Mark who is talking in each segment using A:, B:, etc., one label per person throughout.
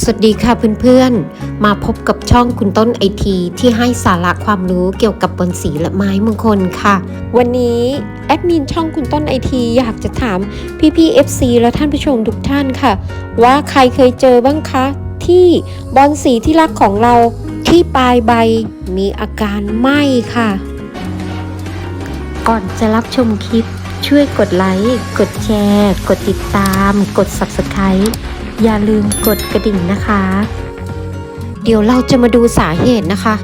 A: สวัสดีค่ะเพื่อนๆ มาพบกับช่องคุณต้นไอทีที่ให้สาระความรู้เกี่ยวกับบอนสีและไม้มงคลค่ะ วันนี้แอดมินช่องคุณต้นไอทีอยากจะถามพี่ๆ FC และท่านผู้ชมทุกท่านค่ะ ว่าใครเคยเจอบ้างคะ ที่บอนสีที่รักของเราที่ปลายใบมีอาการไหม้ค่ะ ก่อนจะรับชมคลิปช่วยกดไลค์ กดแชร์ กดติดตาม กด Subscribe อย่าลืมกดกระดิ่งนะคะ เดี๋ยวเราจะมาดูสาเหตุนะคะ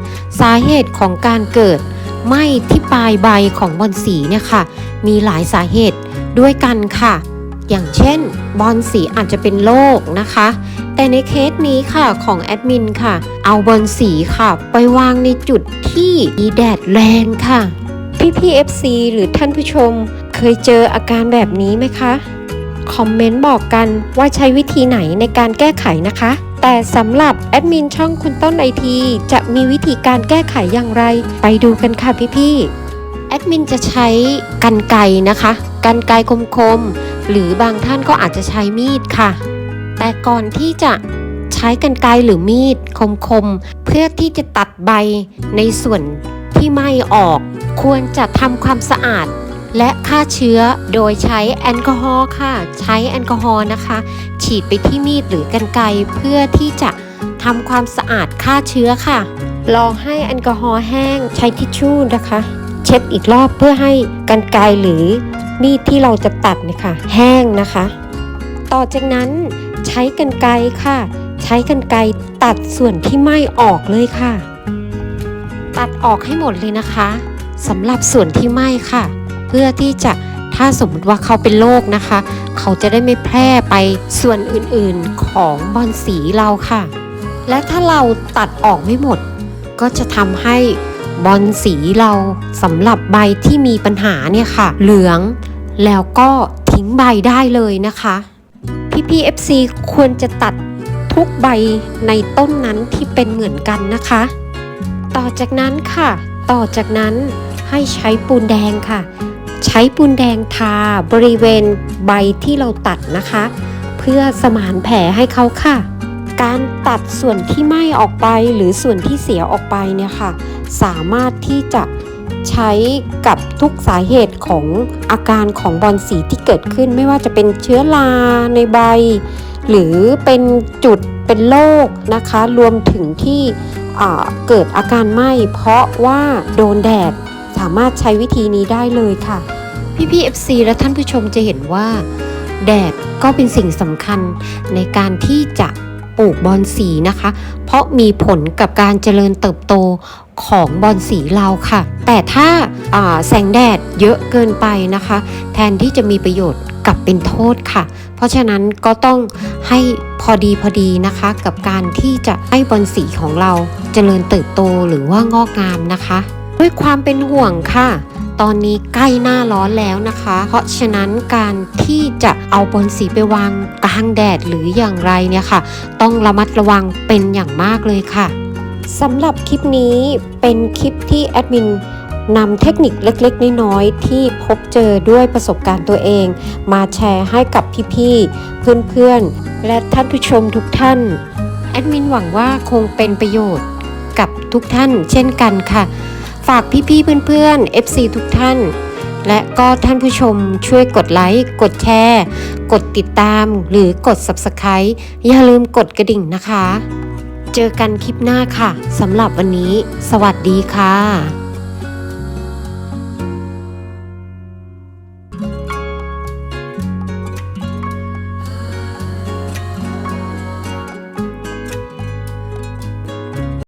A: สาเหตุของการเกิดไหม้ที่ปลายใบของบอนสีเนี่ยค่ะ มีหลายสาเหตุด้วยกันค่ะ อย่างเช่น บอนสีอาจจะเป็นโรคนะคะ แต่ในเคสนี้ค่ะของแอดมินค่ะ เอาบอนสีค่ะ ไปวางในจุดที่มีแดดแรงค่ะพี่พี่ FC หรือท่านผู้ชมเคยเจออาการแบบนี้ไหมคะ คอมเมนต์บอกกันว่าใช้วิธีไหนในการแก้ไขนะคะ แต่สำหรับแอดมินช่องคุณต้นไอทีจะมีวิธีการแก้ไขอย่างไร ไปดูกันค่ะพี่ๆแอดมินจะใช้กันไกรนะคะกันไกรคมๆหรือบางท่านก็อาจจะใช้มีดค่ะ แต่ก่อนที่จะใช้กันไกรหรือมีดคมๆเพื่อที่จะตัดใบในส่วนที่ไหม้ออก ควรจะทำความสะอาด และฆ่าเชื้อโดยใช้แอลกอฮอล์ค่ะ ใช้แอลกอฮอล์นะคะ ฉีดไปที่มีดหรือกันไกรเพื่อที่จะทำความสะอาดฆ่าเชื้อค่ะ รอให้แอลกอฮอล์แห้งใช้ทิชชู่นะคะ เช็ดอีกรอบเพื่อให้กันไกรหรือมีดที่เราจะตัดเนี่ยค่ะแห้งนะคะ ต่อจากนั้นใช้กันไกรค่ะ ใช้กันไกรตัดส่วนที่ไหม้ออกเลยค่ะ ตัดออกให้หมดเลยนะคะสำหรับส่วนที่ไหม้ค่ะ เพื่อที่จะถ้าสมมติว่าเขาเป็นโรคนะคะ เขาจะได้ไม่แพร่ไปส่วนอื่นๆของบอนสีเราค่ะ และถ้าเราตัดออกไม่หมด ก็จะทำให้บอนสีเราสำหรับใบที่มีปัญหาเนี่ยค่ะ เหลืองแล้วก็ทิ้งใบได้เลยนะคะพี่พี FC ควรจะตัดทุกใบในต้นนั้นที่เป็นเหมือนกันนะคะ ต่อจากนั้นค่ะ ต่อจากนั้นให้ใช้ปูนแดงค่ะ ช้ปูนแดงทาบริเวณใบที่เราตัดนะคะ เพื่อสมานแผลให้เขาค่ะ การตัดส่วนที่ไหม้ออกไปหรือส่วนที่เสียออกไปเนี่ยค่ะ สามารถที่จะใช้กับทุกสาเหตุของอาการของบอนสีที่เกิดขึ้น ไม่ว่าจะเป็นเชื้อราในใบ หรือเป็นจุดเป็นโรคนะคะ รวมถึงที่เกิดอาการไหม้เพราะว่าโดนแดดสามารถใช้วิธีนี้ได้เลยค่ะ พี่พี่ FC และท่านผู้ชมจะเห็นว่า แดดก็เป็นสิ่งสำคัญในการที่จะปลูกบอนสีนะคะ เพราะมีผลกับการเจริญเติบโตของบอนสีเราค่ะ แต่ถ้าาแสงแดดเยอะเกินไปนะคะ แทนที่จะมีประโยชน์กลับเป็นโทษค่ะ เพราะฉะนั้นก็ต้องให้พอดีพอดีนะคะ กับการที่จะให้บอนสีของเราเจริญเติบโตหรือว่างอกงามนะคะ ด้วยความเป็นห่วงค่ะ ตอนนี้ใกล้หน้าร้อนแล้วนะคะ เพราะฉะนั้นการที่จะเอาบอนสีไปวางกลางแดดหรืออย่างไรเนี่ยค่ะ ต้องระมัดระวังเป็นอย่างมากเลยค่ะสำหรับคลิปนี้เป็นคลิปที่แอดมินนำเทคนิคเล็กๆ น้อยๆ ที่พบเจอด้วยประสบการณ์ตัวเอง มาแชร์ให้กับพี่ๆ เพื่อนๆ และท่านผู้ชมทุกท่าน แอดมินหวังว่าคงเป็นประโยชน์กับทุกท่านเช่นกันค่ะ ฝากพี่ๆเพื่อนๆ FC ทุกท่าน และก็ท่านผู้ชมช่วยกดไลค์ กดแชร์ กดติดตาม หรือกด Subscribe อย่าลืมกดกระดิ่งนะคะ เจอกันคลิปหน้าค่ะสำหรับวันนี้ สวัสดีค่ะ